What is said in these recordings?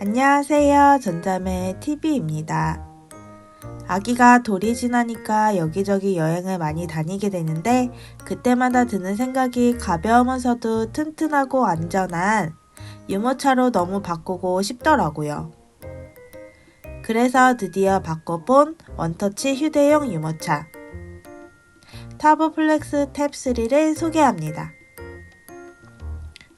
안녕하세요. 전자매 TV입니다. 아기가 돌이 지나니까 여기저기 여행을 많이 다니게 되는데 그때마다 드는 생각이 가벼우면서도 튼튼하고 안전한 유모차로 너무 바꾸고 싶더라고요. 그래서 드디어 바꿔본 원터치 휴대용 유모차 타보 플렉스 탭3를 소개합니다.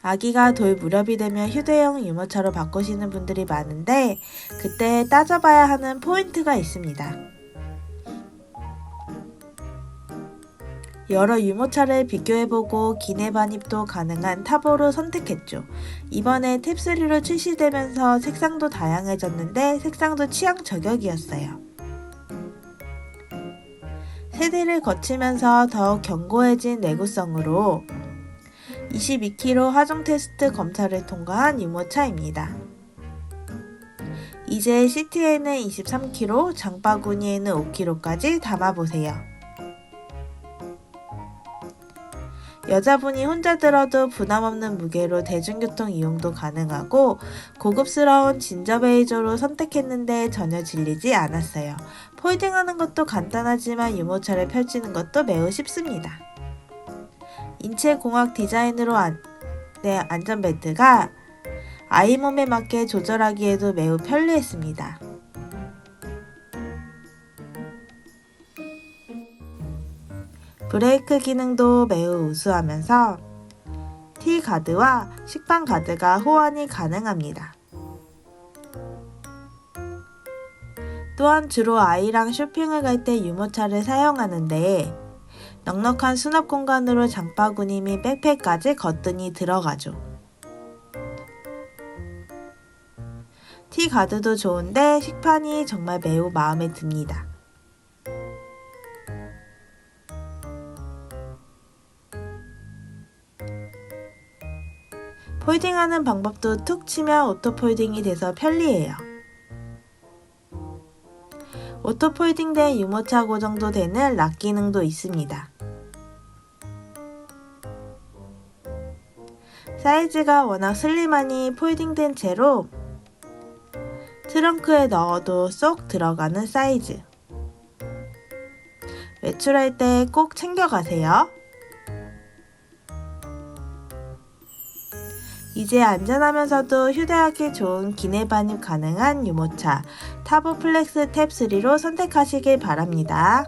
아기가 돌 무렵이 되면 휴대용 유모차로 바꾸시는 분들이 많은데 그때 따져봐야 하는 포인트가 있습니다. 여러 유모차를 비교해보고 기내 반입도 가능한 타보로 선택했죠. 이번에 탭3로 출시되면서 색상도 다양해졌는데 색상도 취향 저격이었어요. 세대를 거치면서 더욱 견고해진 내구성으로 22km 하중 테스트 검사를 통과한 유모차입니다. 이제 시티에는 23km, 장바구니에는 5km까지 담아보세요. 여자분이 혼자 들어도 부담 없는 무게로 대중교통 이용도 가능하고 고급스러운 진저 베이저로 선택했는데 전혀 질리지 않았어요. 폴딩하는 것도 간단하지만 유모차를 펼치는 것도 매우 쉽습니다. 인체공학 디자인으로 안, 네, 안전벨트가 아이 몸에 맞게 조절하기에도 매우 편리했습니다. 브레이크 기능도 매우 우수하면서 T가드와 식판 가드가 호환이 가능합니다. 또한 주로 아이랑 쇼핑을 갈 때 유모차를 사용하는데 넉넉한 수납 공간으로 장바구니 및 백팩까지 거뜬히 들어가죠. T가드도 좋은데 식판이 정말 매우 마음에 듭니다. 폴딩하는 방법도 툭 치면 오토 폴딩이 돼서 편리해요. 오토 폴딩된 유모차 고정도 되는 락 기능도 있습니다. 사이즈가 워낙 슬림하니 폴딩된 채로 트렁크에 넣어도 쏙 들어가는 사이즈. 외출할 때 꼭 챙겨가세요. 이제 안전하면서도 휴대하기 좋은 기내 반입 가능한 유모차 타보 플렉스 탭3로 선택하시길 바랍니다.